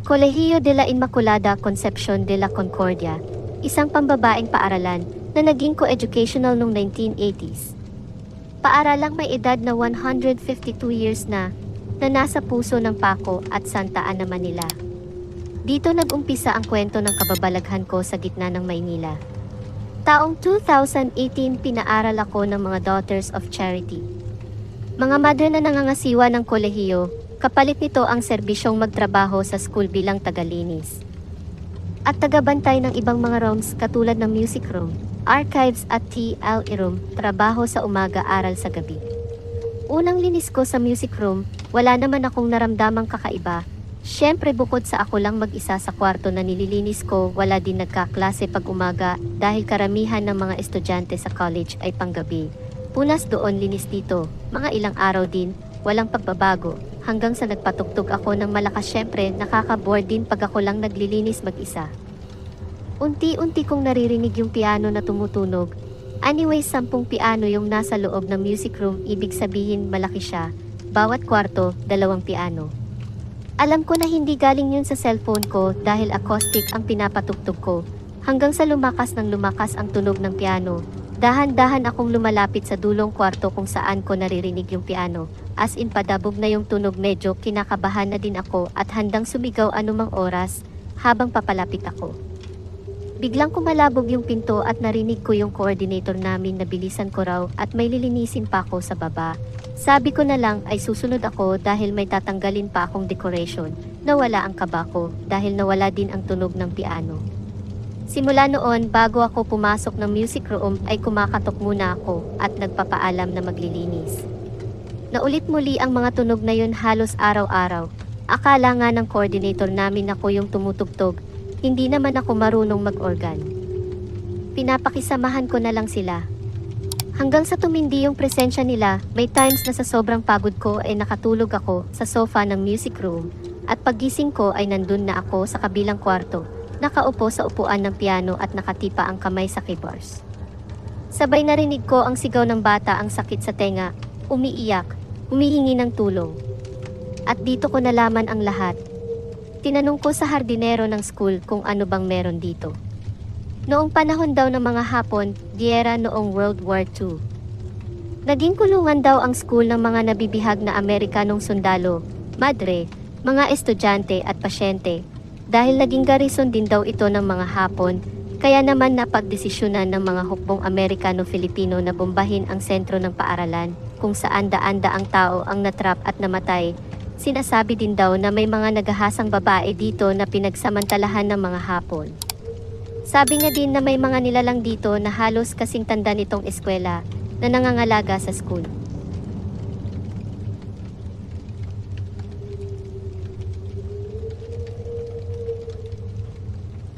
Colegio de la Inmaculada Concepcion de la Concordia, isang pambabaeng paaralan na naging co-educational noong 1980s. Paaralang may edad na 152 years na, na nasa puso ng Paco at Santa Ana, Manila. Dito nag-umpisa ang kwento ng kababalaghan ko sa gitna ng Maynila. Taong 2018 pinaaral ako ng mga Daughters of Charity. Mga madre na nangangasiwa ng kolehiyo, kapalit nito ang serbisyong magtrabaho sa school bilang tagalinis. At tagabantay ng ibang mga rooms katulad ng music room, archives at TLE room, trabaho sa umaga aral sa gabi. Unang linis ko sa music room, wala naman akong naramdamang kakaiba. Siyempre bukod sa ako lang mag-isa sa kwarto na nililinis ko, wala din nagkaklase pag umaga dahil karamihan ng mga estudyante sa college ay panggabi. Punas doon linis dito, mga ilang araw din, walang pagbabago, hanggang sa nagpatugtog ako ng malakas syempre nakaka-bored din pag ako lang naglilinis mag-isa. Unti-unti kong naririnig yung piano na tumutunog. Anyway, sampung piano yung nasa loob ng music room, ibig sabihin malaki siya. Bawat kwarto, dalawang piano. Alam ko na hindi galing yun sa cellphone ko dahil acoustic ang pinapatugtog ko. Hanggang sa lumakas ng lumakas ang tunog ng piano. Dahan-dahan akong lumalapit sa dulong kwarto kung saan ko naririnig yung piano. As in padabog na yung tunog medyo kinakabahan na din ako at handang sumigaw anumang oras habang papalapit ako. Biglang kumalabog yung pinto at narinig ko yung coordinator namin na bilisan ko raw at may lilinisin pa ako sa baba. Sabi ko na lang ay susunod ako dahil may tatanggalin pa akong decoration. Nawala ang kaba ko dahil nawala din ang tunog ng piano. Simula noon, bago ako pumasok ng music room ay kumakatok muna ako at nagpapaalam na maglilinis. Naulit muli ang mga tunog na yun halos araw-araw. Akala nga ng coordinator namin ako yung tumutugtog, hindi naman ako marunong mag-organ. Pinapakisamahan ko na lang sila. Hanggang sa tumindi yung presensya nila, may times na sa sobrang pagod ko ay nakatulog ako sa sofa ng music room at paggising ko ay nandun na ako sa kabilang kwarto, nakaupo sa upuan ng piano at nakatipa ang kamay sa keyboards. Sabay narinig ko ang sigaw ng bata ang sakit sa tenga, umiiyak, humihingi ng tulong. At dito ko nalaman ang lahat. Tinanong ko sa hardinero ng school kung ano bang meron dito. Noong panahon daw ng mga Hapon, giyera noong World War II. Naging kulungan daw ang school ng mga nabibihag na Amerikanong sundalo, madre, mga estudyante at pasyente. Dahil naging garrison din daw ito ng mga Hapon, kaya naman napagdesisyonan ng mga hukbong Amerikano-Filipino na bombahin ang sentro ng paaralan, kung saan daan-daang tao ang natrap at namatay. Sinasabi din daw na may mga nagahasang babae dito na pinagsamantalahan ng mga Hapon. Sabi niya din na may mga nilalang dito na halos kasing tanda nitong eskwela na nangangalaga sa school.